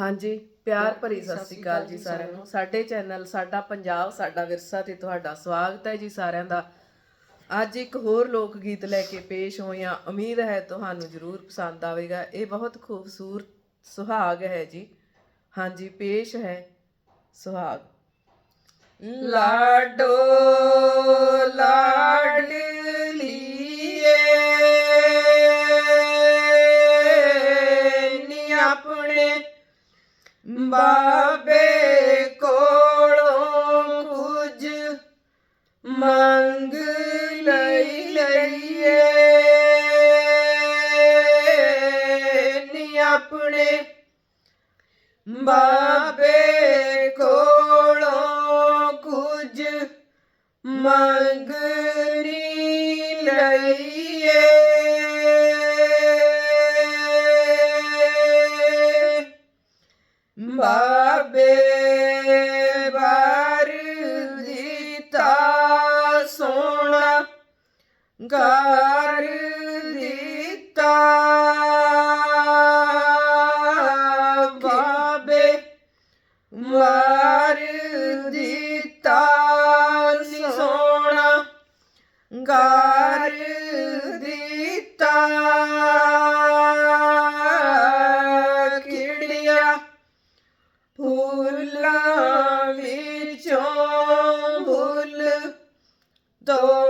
ਹਾਂਜੀ ਪਿਆਰ ਭਰੀ ਸਤਿ ਸ੍ਰੀ ਅਕਾਲ ਜੀ ਸਾਰਿਆਂ ਨੂੰ। ਸਾਡੇ ਚੈਨਲ ਸਾਡਾ ਪੰਜਾਬ ਸਾਡਾ ਵਿਰਸਾ ਤੇ ਤੁਹਾਡਾ ਸਵਾਗਤ ਹੈ ਜੀ ਸਾਰਿਆਂ ਦਾ। ਅੱਜ ਇੱਕ ਹੋਰ ਲੋਕ ਗੀਤ ਲੈ ਕੇ ਪੇਸ਼ ਹੋਇਆ ਉਮੀਦ ਹੈ ਤੁਹਾਨੂੰ ਜ਼ਰੂਰ ਪਸੰਦ ਆਵੇਗਾ। ਇਹ ਬਹੁਤ ਖੂਬਸੂਰਤ ਸੁਹਾਗ ਹੈ ਜੀ। ਹਾਂਜੀ ਪੇਸ਼ ਹੈ ਸੁਹਾਗ। ਲਾਡੋ ਲਾਡਲੀਏ ਨੀ ਆਪਣੇ ਬਾਬੇ ਕੋਲੋਂ ਕੁਝ ਮੰਗ ਲਈ ਲਈਏ। ਨੀ ਆਪਣੇ ਬਾਬੇ ਕੋਲੋਂ ਕੁਝ ਮੰਗ ਘਰ ਦਿੱਤਾ। ਬਾਬੇ ਮਾਰ ਦਿੱਤਾ। ਨੀ ਸੋਨਾ ਦਿੱਤਾ। ਕਿੜੀਆਂ ਫੁੱਲਾਂ ਵਿੱਚੋਂ ਫੁੱਲ ਤੋੜ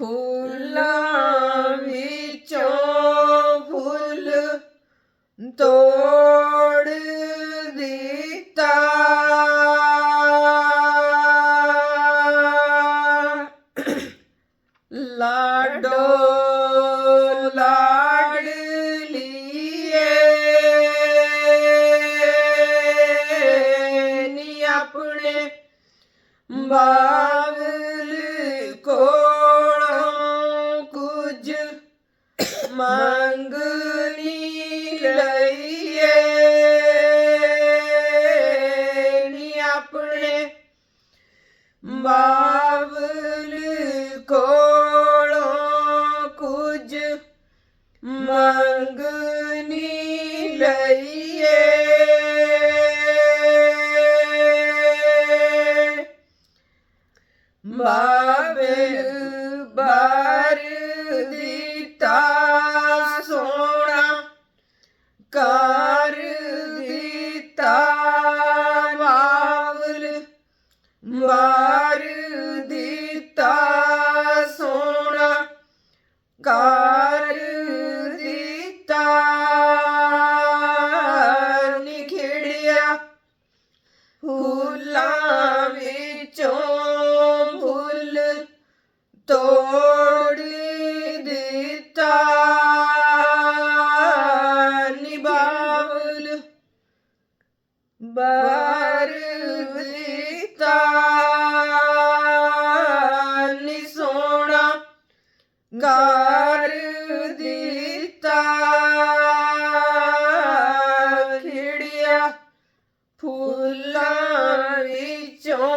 ਫੁੱਲਾਂ ਵਿੱਚੋਂ ਫੁੱਲ ਤੋੜ ਦਿੱਤਾ ਲਾਡੋ ਲਾਡਲੀਏ ਨੀ ਆਪਣੇ ਬਾਵਲ ਮੰਗ ਨੀ ਲਈਏ। ਨੀ ਆਪਣੇ ਬਾਵਲ ਕੋਲੋਂ ਕੁਝ ਮੰਗ ਨੀ ਲਈਏ। ਬਾਬੇ ਵਾਰ ਦਿੱਤਾ ਸੋਣਾ ਕਰ ਦਿੱਤਾ ਨਿਖੜਿਆ ਫੁੱਲਾਂ ਵਿੱਚੋਂ ਫੁੱਲ ਤੋੜ ਦਿੱਤਾ ਨਿਬਾਵਲ ਬਾਰ ਦਿੱਤਾ। ਗਾਰ ਦਿੱਤਾ। ਖਿੜਿਆ ਫੁੱਲਾਂ ਵਿੱਚੋਂ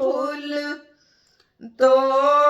ਫੁੱਲ ਤੋੜ